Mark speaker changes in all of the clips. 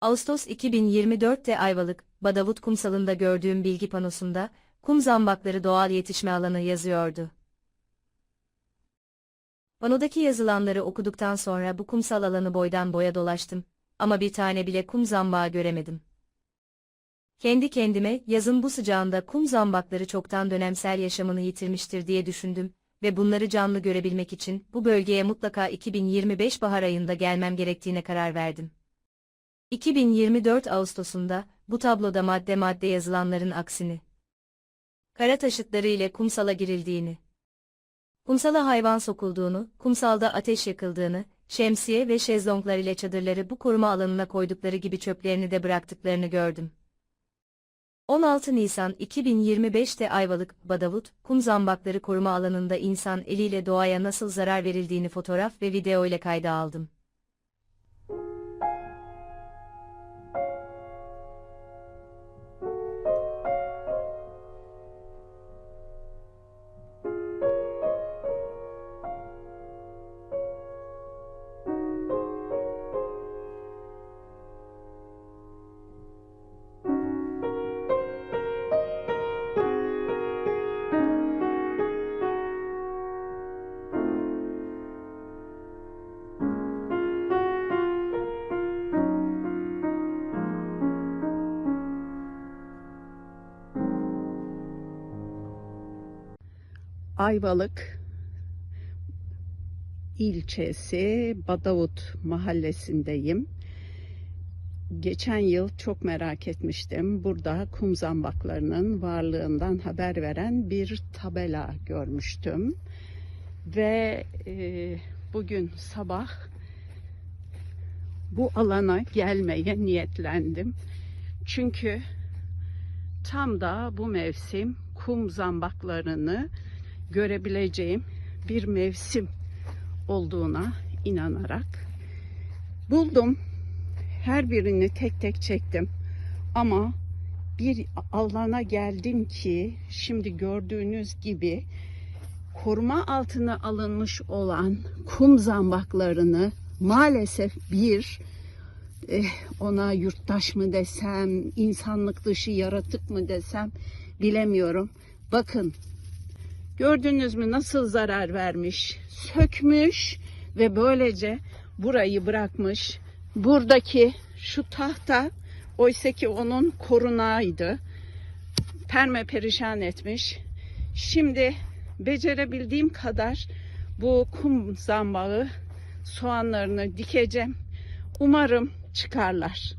Speaker 1: Ağustos 2024'te Ayvalık, Badavut kumsalında gördüğüm bilgi panosunda, kum zambakları doğal yetişme alanı yazıyordu. Panodaki yazılanları okuduktan sonra bu kumsal alanı boydan boya dolaştım ama bir tane bile kum zambağı göremedim. Kendi kendime yazın bu sıcağında kum zambakları çoktan dönemsel yaşamını yitirmiştir diye düşündüm ve bunları canlı görebilmek için bu bölgeye mutlaka 2025 bahar ayında gelmem gerektiğine karar verdim. 2024 Ağustos'unda bu tabloda madde madde yazılanların aksini, kara taşıtları ile kumsala girildiğini, kumsala hayvan sokulduğunu, kumsalda ateş yakıldığını, şemsiye ve şezlonglar ile çadırları bu koruma alanına koydukları gibi çöplerini de bıraktıklarını gördüm. 16 Nisan 2025'te Ayvalık, Badavut, kum zambakları koruma alanında insan eliyle doğaya nasıl zarar verildiğini fotoğraf ve video ile kayda aldım.
Speaker 2: Ayvalık ilçesi Badavut mahallesindeyim. Geçen yıl çok merak etmiştim. Burada kum zambaklarının varlığından haber veren bir tabela görmüştüm. Ve e, bugün sabah bu alana gelmeye niyetlendim. Çünkü tam da bu mevsim kum zambaklarını görebileceğim bir mevsim olduğuna inanarak buldum. Her birini tek tek çektim. Ama bir alana geldim ki şimdi gördüğünüz gibi koruma altına alınmış olan kum zambaklarını maalesef bir eh, ona yurttaş mı desem, insanlık dışı yaratık mı desem bilemiyorum. Bakın Gördünüz mü nasıl zarar vermiş? Sökmüş ve böylece burayı bırakmış. Buradaki şu tahta oysa ki onun korunağıydı. Perme perişan etmiş. Şimdi becerebildiğim kadar bu kum zambağı soğanlarını dikeceğim. Umarım çıkarlar.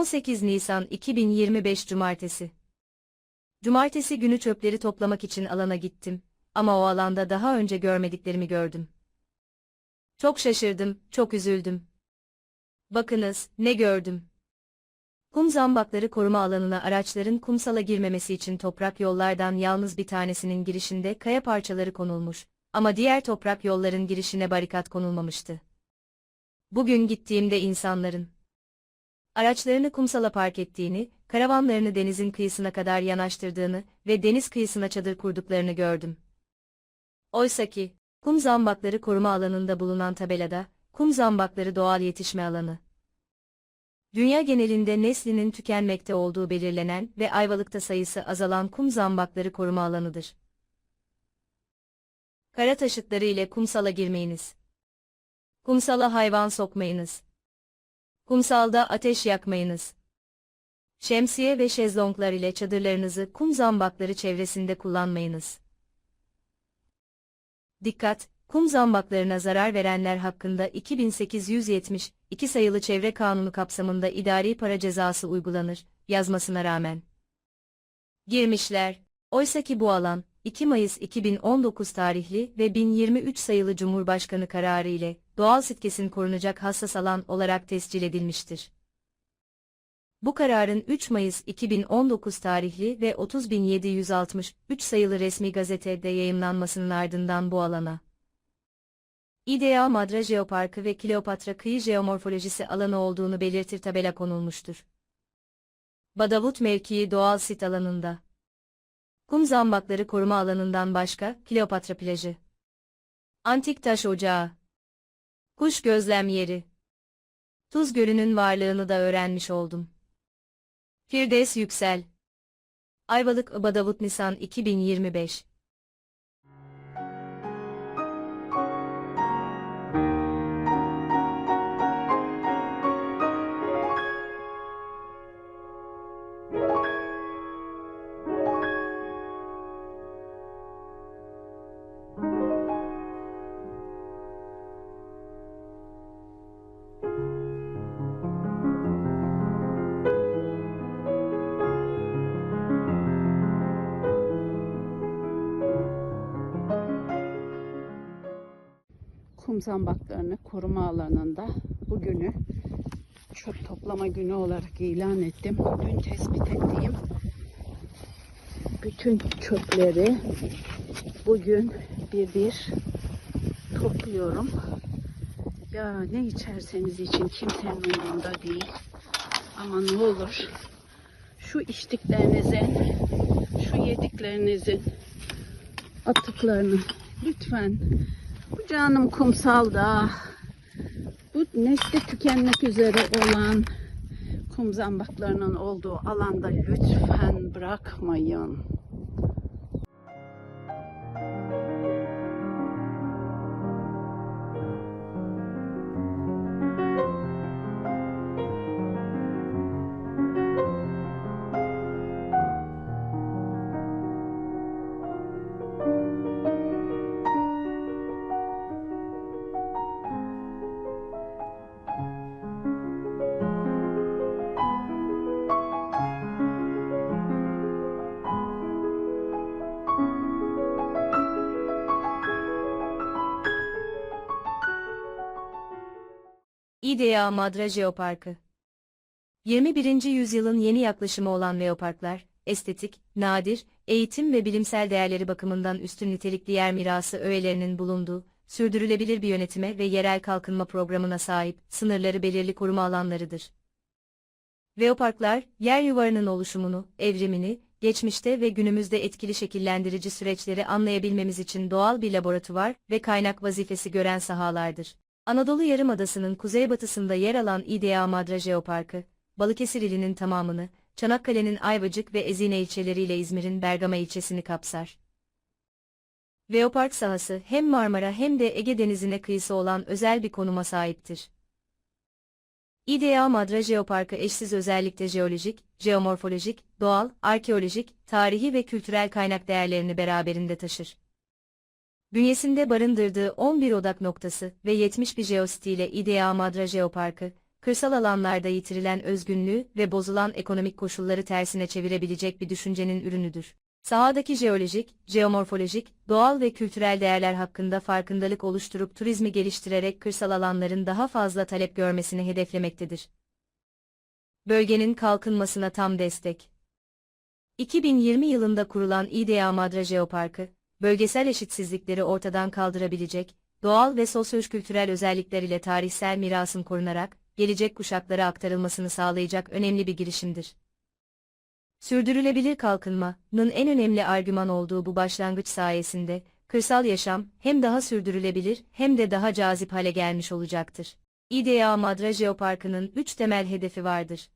Speaker 1: 18 Nisan 2025 Cumartesi Cumartesi günü çöpleri toplamak için alana gittim ama o alanda daha önce görmediklerimi gördüm. Çok şaşırdım, çok üzüldüm. Bakınız, ne gördüm. Kum zambakları koruma alanına araçların kumsala girmemesi için toprak yollardan yalnız bir tanesinin girişinde kaya parçaları konulmuş ama diğer toprak yolların girişine barikat konulmamıştı. Bugün gittiğimde insanların araçlarını kumsala park ettiğini, karavanlarını denizin kıyısına kadar yanaştırdığını ve deniz kıyısına çadır kurduklarını gördüm. Oysaki, kum zambakları koruma alanında bulunan tabelada, kum zambakları doğal yetişme alanı. Dünya genelinde neslinin tükenmekte olduğu belirlenen ve Ayvalık'ta sayısı azalan kum zambakları koruma alanıdır. Kara taşıtları ile kumsala girmeyiniz. Kumsala hayvan sokmayınız. Kumsalda ateş yakmayınız. Şemsiye ve şezlonglar ile çadırlarınızı kum zambakları çevresinde kullanmayınız. Dikkat! Kum zambaklarına zarar verenler hakkında 2872 sayılı Çevre Kanunu kapsamında idari para cezası uygulanır, yazmasına rağmen. Girmişler. Oysaki bu alan, 2 Mayıs 2019 tarihli ve 1023 sayılı Cumhurbaşkanı kararı ile doğal sitkesin korunacak hassas alan olarak tescil edilmiştir. Bu kararın 3 Mayıs 2019 tarihli ve 30.763 sayılı resmi gazetede yayımlanmasının ardından bu alana İDEA Madra Jeoparkı ve Kleopatra Kıyı Jeomorfolojisi alanı olduğunu belirtir tabela konulmuştur. Badavut mevkii doğal sit alanında. Kum zambakları koruma alanından başka, Kleopatra plajı. Antik taş ocağı. Kuş gözlem yeri. Tuz Gölü'nün varlığını da öğrenmiş oldum. Firdevs Yüksel. Ayvalık Badavut Nisan 2025
Speaker 2: kum zambaklarını koruma alanında bugünü çöp toplama günü olarak ilan ettim. Dün tespit ettiğim bütün çöpleri bugün bir bir topluyorum. Ya ne içerseniz için kimsenin umurunda değil. Ama ne olur şu içtiklerinizin, şu yediklerinizin atıklarını lütfen bu canım kumsalda bu nesli tükenmek üzere olan kum zambaklarının olduğu alanda lütfen bırakmayın.
Speaker 1: İDEA Madra Jeoparkı 21. yüzyılın yeni yaklaşımı olan leoparklar, estetik, nadir, eğitim ve bilimsel değerleri bakımından üstün nitelikli yer mirası öğelerinin bulunduğu, sürdürülebilir bir yönetime ve yerel kalkınma programına sahip, sınırları belirli koruma alanlarıdır. Leoparklar, yer yuvarının oluşumunu, evrimini, geçmişte ve günümüzde etkili şekillendirici süreçleri anlayabilmemiz için doğal bir laboratuvar ve kaynak vazifesi gören sahalardır. Anadolu Yarımadası'nın kuzeybatısında yer alan İDEA Madra Jeoparkı, Balıkesir ilinin tamamını, Çanakkale'nin Ayvacık ve Ezine ilçeleriyle İzmir'in Bergama ilçesini kapsar. Leopark sahası hem Marmara hem de Ege Denizi'ne kıyısı olan özel bir konuma sahiptir. İDEA Madra Jeoparkı eşsiz özellikle jeolojik, jeomorfolojik, doğal, arkeolojik, tarihi ve kültürel kaynak değerlerini beraberinde taşır. Bünyesinde barındırdığı 11 odak noktası ve 71 jeositiyle İDEA Madra Jeoparkı, kırsal alanlarda yitirilen özgünlüğü ve bozulan ekonomik koşulları tersine çevirebilecek bir düşüncenin ürünüdür. Sahadaki jeolojik, jeomorfolojik, doğal ve kültürel değerler hakkında farkındalık oluşturup turizmi geliştirerek kırsal alanların daha fazla talep görmesini hedeflemektedir. Bölgenin kalkınmasına tam destek. 2020 yılında kurulan İDEA Madra Jeoparkı, bölgesel eşitsizlikleri ortadan kaldırabilecek, doğal ve sosyokültürel özellikler ile tarihsel mirasın korunarak, gelecek kuşaklara aktarılmasını sağlayacak önemli bir girişimdir. Sürdürülebilir kalkınmanın en önemli argüman olduğu bu başlangıç sayesinde, kırsal yaşam hem daha sürdürülebilir hem de daha cazip hale gelmiş olacaktır. İDEA Madra Jeoparkı'nın üç temel hedefi vardır.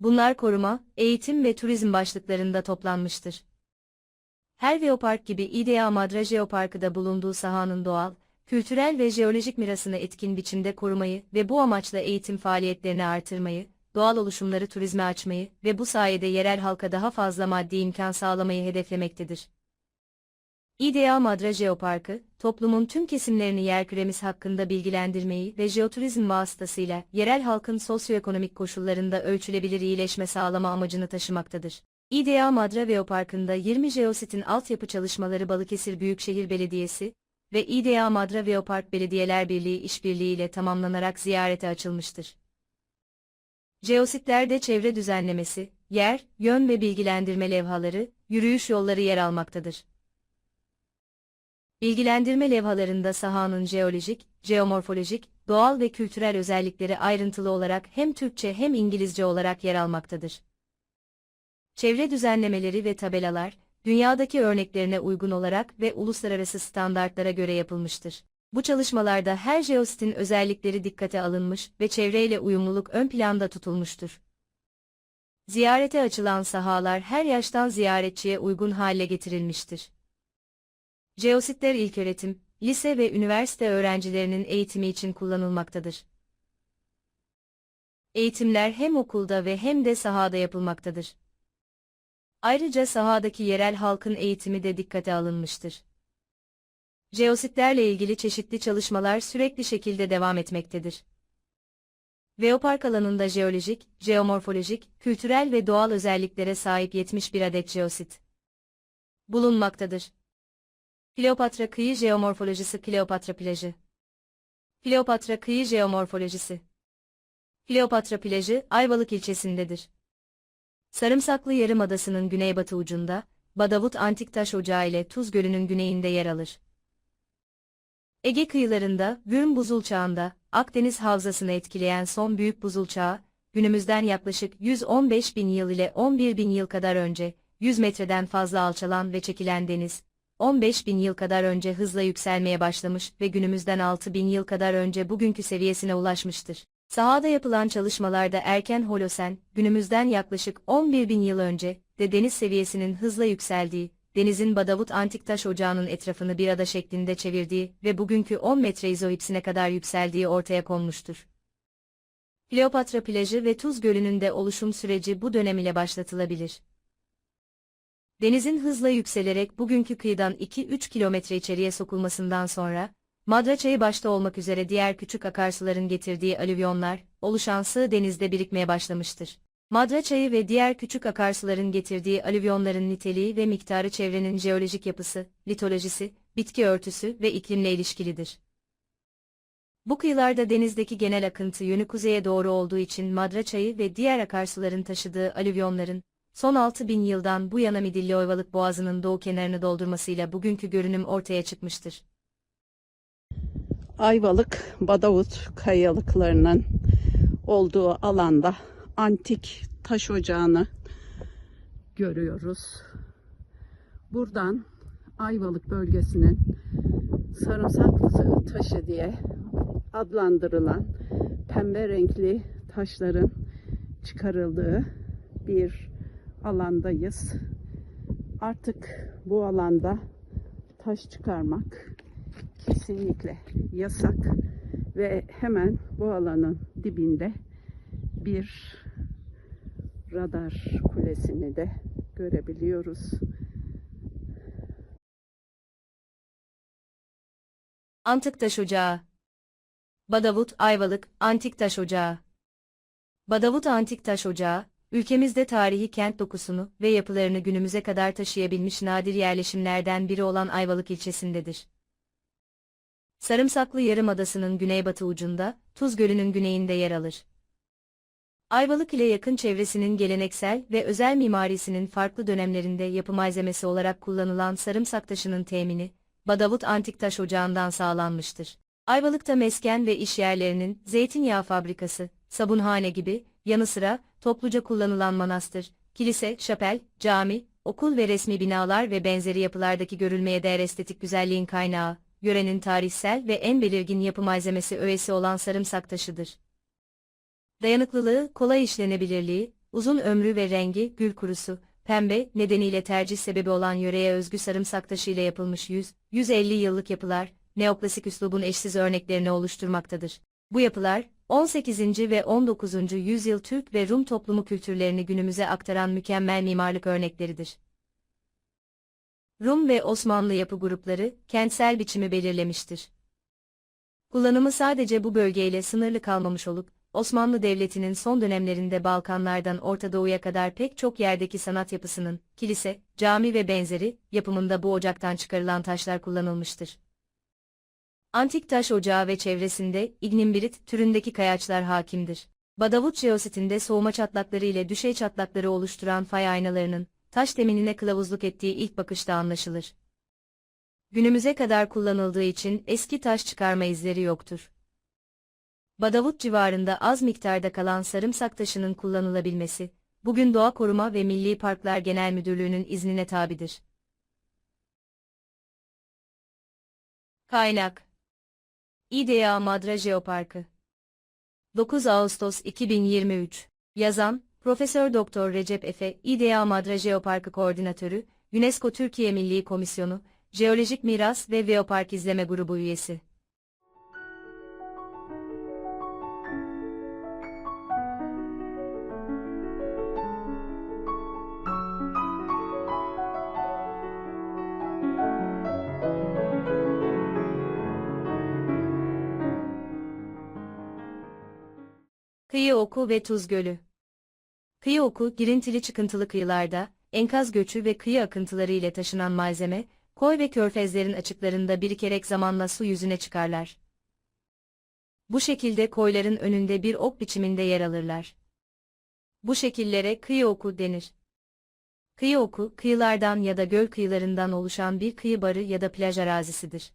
Speaker 1: Bunlar koruma, eğitim ve turizm başlıklarında toplanmıştır. Her Veopark gibi İDEA Madra Jeoparkı da bulunduğu sahanın doğal, kültürel ve jeolojik mirasını etkin biçimde korumayı ve bu amaçla eğitim faaliyetlerini artırmayı, doğal oluşumları turizme açmayı ve bu sayede yerel halka daha fazla maddi imkan sağlamayı hedeflemektedir. İDEA Madra Jeoparkı, toplumun tüm kesimlerini yerküremiz hakkında bilgilendirmeyi ve jeoturizm vasıtasıyla yerel halkın sosyoekonomik koşullarında ölçülebilir iyileşme sağlama amacını taşımaktadır. İDEA Madra Veoparkı'nda 20 jeositin altyapı çalışmaları Balıkesir Büyükşehir Belediyesi ve İDEA Madra Veopark Belediyeler Birliği işbirliği ile tamamlanarak ziyarete açılmıştır. Jeositlerde çevre düzenlemesi, yer, yön ve bilgilendirme levhaları, yürüyüş yolları yer almaktadır. Bilgilendirme levhalarında sahanın jeolojik, jeomorfolojik, doğal ve kültürel özellikleri ayrıntılı olarak hem Türkçe hem İngilizce olarak yer almaktadır. Çevre düzenlemeleri ve tabelalar, dünyadaki örneklerine uygun olarak ve uluslararası standartlara göre yapılmıştır. Bu çalışmalarda her jeositin özellikleri dikkate alınmış ve çevreyle uyumluluk ön planda tutulmuştur. Ziyarete açılan sahalar her yaştan ziyaretçiye uygun hale getirilmiştir. Jeositler ilköğretim, lise ve üniversite öğrencilerinin eğitimi için kullanılmaktadır. Eğitimler hem okulda ve hem de sahada yapılmaktadır. Ayrıca sahadaki yerel halkın eğitimi de dikkate alınmıştır. Jeositlerle ilgili çeşitli çalışmalar sürekli şekilde devam etmektedir. Veopark alanında jeolojik, jeomorfolojik, kültürel ve doğal özelliklere sahip 71 adet jeosit bulunmaktadır. Kleopatra Kıyı Jeomorfolojisi Kleopatra Plajı Kleopatra Kıyı Jeomorfolojisi Kleopatra Plajı, Ayvalık ilçesindedir. Sarımsaklı Yarımadası'nın güneybatı ucunda, Badavut Antik Taş Ocağı ile Tuz Gölü'nün güneyinde yer alır. Ege kıyılarında, Vürm Buzul Çağı'nda, Akdeniz Havzası'nı etkileyen son büyük buzul çağı, günümüzden yaklaşık 115 bin yıl ile 11 bin yıl kadar önce, 100 metreden fazla alçalan ve çekilen deniz, 15 bin yıl kadar önce hızla yükselmeye başlamış ve günümüzden 6 bin yıl kadar önce bugünkü seviyesine ulaşmıştır. Sahada yapılan çalışmalarda erken Holosen, günümüzden yaklaşık 11 bin yıl önce de deniz seviyesinin hızla yükseldiği, denizin Badavut Antik Taş Ocağı'nın etrafını bir ada şeklinde çevirdiği ve bugünkü 10 metre izoipsine kadar yükseldiği ortaya konmuştur. Kleopatra plajı ve Tuz Gölü'nün de oluşum süreci bu dönem ile başlatılabilir. Denizin hızla yükselerek bugünkü kıyıdan 2-3 kilometre içeriye sokulmasından sonra, Madra Çayı başta olmak üzere diğer küçük akarsuların getirdiği alüvyonlar, oluşan sığ denizde birikmeye başlamıştır. Madra Çayı ve diğer küçük akarsuların getirdiği alüvyonların niteliği ve miktarı çevrenin jeolojik yapısı, litolojisi, bitki örtüsü ve iklimle ilişkilidir. Bu kıyılarda denizdeki genel akıntı yönü kuzeye doğru olduğu için Madra Çayı ve diğer akarsuların taşıdığı alüvyonların, son 6000 yıldan bu yana Midilli Oyvalık Boğazı'nın doğu kenarını doldurmasıyla bugünkü görünüm ortaya çıkmıştır.
Speaker 2: Ayvalık, Badavut kayalıklarının olduğu alanda antik taş ocağını görüyoruz. Buradan Ayvalık bölgesinin sarımsaklı taşı diye adlandırılan pembe renkli taşların çıkarıldığı bir alandayız. Artık bu alanda taş çıkarmak kesinlikle yasak ve hemen bu alanın dibinde bir radar kulesini de görebiliyoruz.
Speaker 1: Antik Taş Ocağı Badavut Ayvalık Antik Taş Ocağı Badavut Antik Taş Ocağı, ülkemizde tarihi kent dokusunu ve yapılarını günümüze kadar taşıyabilmiş nadir yerleşimlerden biri olan Ayvalık ilçesindedir. Sarımsaklı Yarımadası'nın güneybatı ucunda, Tuz Gölü'nün güneyinde yer alır. Ayvalık ile yakın çevresinin geleneksel ve özel mimarisinin farklı dönemlerinde yapı malzemesi olarak kullanılan sarımsak taşının temini, Badavut Antik Taş Ocağı'ndan sağlanmıştır. Ayvalık'ta mesken ve iş yerlerinin, zeytinyağı fabrikası, sabunhane gibi, yanı sıra, topluca kullanılan manastır, kilise, şapel, cami, okul ve resmi binalar ve benzeri yapılardaki görülmeye değer estetik güzelliğin kaynağı, yörenin tarihsel ve en belirgin yapı malzemesi öğesi olan sarımsak taşıdır. Dayanıklılığı, kolay işlenebilirliği, uzun ömrü ve rengi, gül kurusu, pembe nedeniyle tercih sebebi olan yöreye özgü sarımsak taşı ile yapılmış 100-150 yıllık yapılar, neoklasik üslubun eşsiz örneklerini oluşturmaktadır. Bu yapılar, 18. ve 19. yüzyıl Türk ve Rum toplumu kültürlerini günümüze aktaran mükemmel mimarlık örnekleridir. Rum ve Osmanlı yapı grupları, kentsel biçimi belirlemiştir. Kullanımı sadece bu bölgeyle sınırlı kalmamış olup, Osmanlı Devleti'nin son dönemlerinde Balkanlardan Orta Doğu'ya kadar pek çok yerdeki sanat yapısının, kilise, cami ve benzeri, yapımında bu ocaktan çıkarılan taşlar kullanılmıştır. Antik taş ocağı ve çevresinde ignimbirit türündeki kayaçlar hakimdir. Badavut jeositinde soğuma çatlakları ile düşey çatlakları oluşturan fay aynalarının, taş teminine kılavuzluk ettiği ilk bakışta anlaşılır. Günümüze kadar kullanıldığı için eski taş çıkarma izleri yoktur. Badavut civarında az miktarda kalan sarımsak taşının kullanılabilmesi, bugün Doğa Koruma ve Milli Parklar Genel Müdürlüğü'nün iznine tabidir. Kaynak İDEA Madra Jeoparkı 9 Ağustos 2023 Yazan Profesör Doktor Recep Efe, İDEA Madra Jeoparkı Koordinatörü, UNESCO Türkiye Milli Komisyonu, Jeolojik Miras ve Veopark İzleme Grubu üyesi. Kıyı Oku ve Tuz Gölü Kıyı oku, girintili çıkıntılı kıyılarda, enkaz göçü ve kıyı akıntıları ile taşınan malzeme, koy ve körfezlerin açıklarında birikerek zamanla su yüzüne çıkarlar. Bu şekilde koyların önünde bir ok biçiminde yer alırlar. Bu şekillere kıyı oku denir. Kıyı oku, kıyılardan ya da göl kıyılarından oluşan bir kıyı barı ya da plaj arazisidir.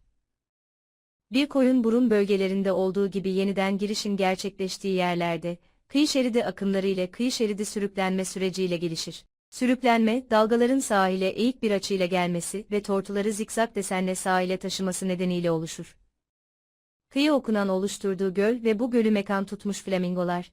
Speaker 1: Bir koyun burun bölgelerinde olduğu gibi yeniden girişin gerçekleştiği yerlerde, kıyı şeridi akımları ile kıyı şeridi sürüklenme süreciyle gelişir. Sürüklenme, dalgaların sahile eğik bir açıyla gelmesi ve tortuları zikzak desenle sahile taşıması nedeniyle oluşur. Kıyı okunan oluşturduğu göl ve bu gölü mekan tutmuş flamingolar.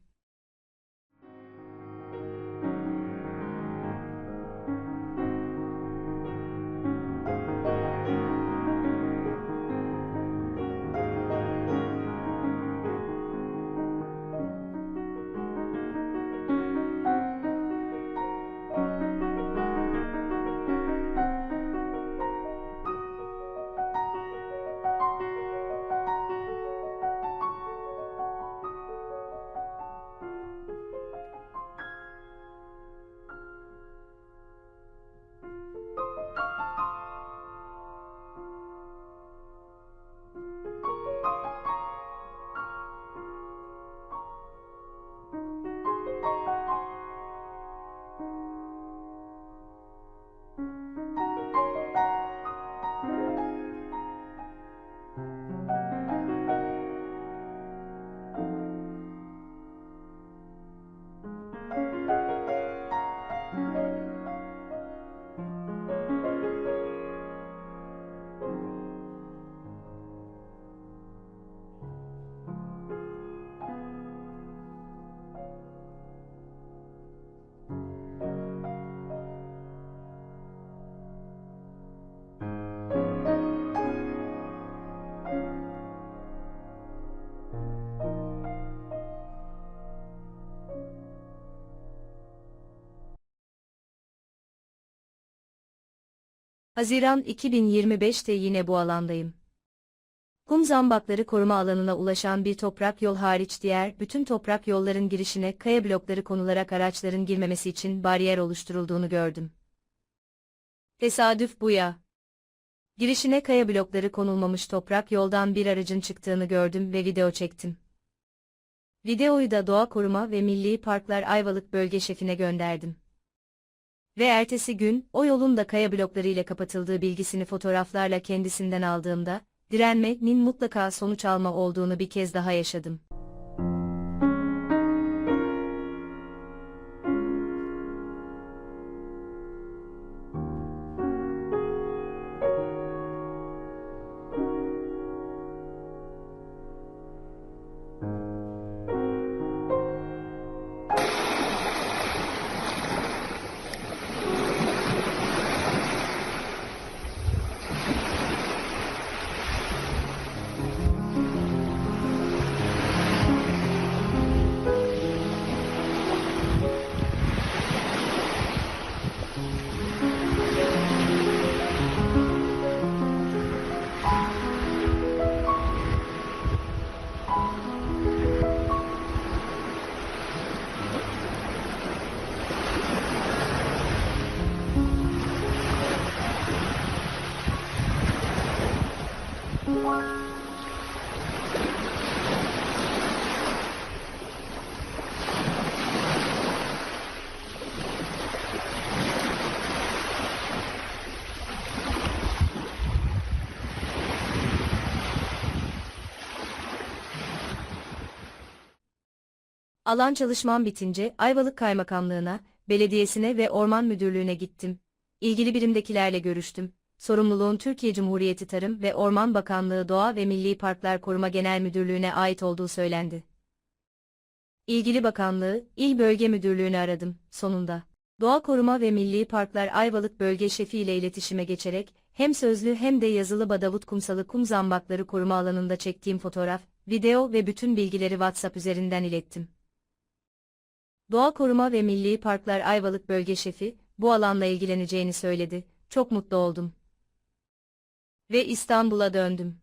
Speaker 1: Haziran 2025'te yine bu alandayım. Kum zambakları koruma alanına ulaşan bir toprak yol hariç diğer bütün toprak yolların girişine kaya blokları konularak araçların girmemesi için bariyer oluşturulduğunu gördüm. Tesadüf bu ya. Girişine kaya blokları konulmamış toprak yoldan bir aracın çıktığını gördüm ve video çektim. Videoyu da Doğa Koruma ve Milli Parklar Ayvalık Bölge Şefine gönderdim. Ve ertesi gün, o yolun da kaya blokları ile kapatıldığı bilgisini fotoğraflarla kendisinden aldığımda, direnmenin mutlaka sonuç alma olduğunu bir kez daha yaşadım. Alan çalışmam bitince Ayvalık Kaymakamlığına, belediyesine ve Orman Müdürlüğü'ne gittim. İlgili birimdekilerle görüştüm. Sorumluluğun Türkiye Cumhuriyeti Tarım ve Orman Bakanlığı Doğa ve Milli Parklar Koruma Genel Müdürlüğü'ne ait olduğu söylendi. İlgili bakanlığı, İl Bölge Müdürlüğü'nü aradım, sonunda. Doğa Koruma ve Milli Parklar Ayvalık Bölge Şefi ile iletişime geçerek, hem sözlü hem de yazılı Badavut Kumsalı kum zambakları koruma alanında çektiğim fotoğraf, video ve bütün bilgileri WhatsApp üzerinden ilettim. Doğa Koruma ve Milli Parklar Ayvalık Bölge Şefi, bu alanla ilgileneceğini söyledi, çok mutlu oldum. Ve İstanbul'a döndüm.